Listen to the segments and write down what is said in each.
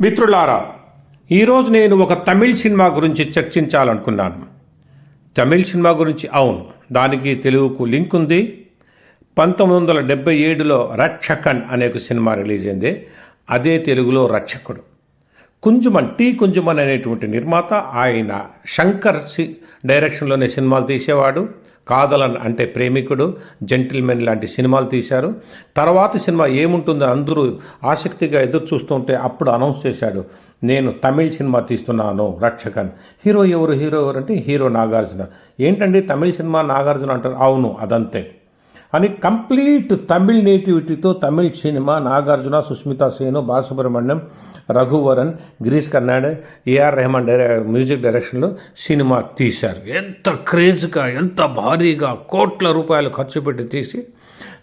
మిత్రులారా ఈరోజు నేను ఒక తమిళ్ సినిమా గురించి చర్చించాలనుకున్నాను. తమిళ్ సినిమా గురించి అవును దానికి తెలుగుకు లింక్ ఉంది. పంతొమ్మిది వందల డెబ్బై ఏడులో రక్షకన్ అనే ఒక సినిమా రిలీజ్ అయింది. అదే తెలుగులో రక్షకుడు. కుంజుమన్ టీ. కుంజుమన్ అనేటువంటి నిర్మాత ఆయన శంకర్ సి డైరెక్షన్లోనే సినిమాలు తీసేవాడు. కాదలన్ అంటే ప్రేమికుడు జెంటిల్మెన్ లాంటి సినిమాలు తీశారు. తర్వాత సినిమా ఏముంటుందో అందరూ ఆసక్తిగా ఎదురు చూస్తుంటే అప్పుడు అనౌన్స్ చేశాడు నేను తమిళ్ సినిమా తీస్తున్నాను రక్షకన్. హీరో ఎవరు? హీరో ఎవరు అంటే హీరో నాగార్జున. ఏంటండి తమిళ్ సినిమా నాగార్జున అంటారు? అవును అదంతే. అని complete Tamil నేటివిటీతో Tamil cinema Nagarjuna Sushmita Sen Balasubrahmanyam Raghuvaran Girish Karnad A R Rahman డైరె music డైరెక్షన్లో సినిమా తీశారు. ఎంత క్రేజ్గా ఎంత భారీగా కోట్ల రూపాయలు ఖర్చు పెట్టి తీసి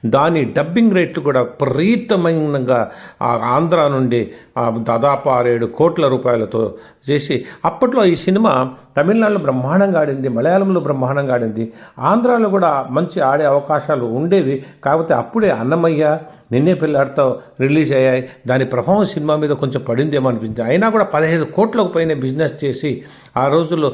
దాని డబ్బింగ్ రేట్లు కూడా విపరీతమైనగా ఆ ఆంధ్ర నుండి ఆ దాదాపు ఆరేడు కోట్ల రూపాయలతో చేసి అప్పట్లో ఈ సినిమా తమిళనాడులో బ్రహ్మాండంగా ఆడింది మలయాళంలో బ్రహ్మాండంగా ఆడింది. ఆంధ్రాలో కూడా మంచి ఆడే అవకాశాలు ఉండేవి. కాకపోతే అప్పుడే అన్నమయ్య నిన్నే పిల్లాడితో రిలీజ్ అయ్యాయి. దాని ప్రభావం సినిమా మీద కొంచెం పడిందేమో అనిపించింది. అయినా కూడా పదిహేను కోట్లకు పైన బిజినెస్ చేసి ఆ రోజుల్లో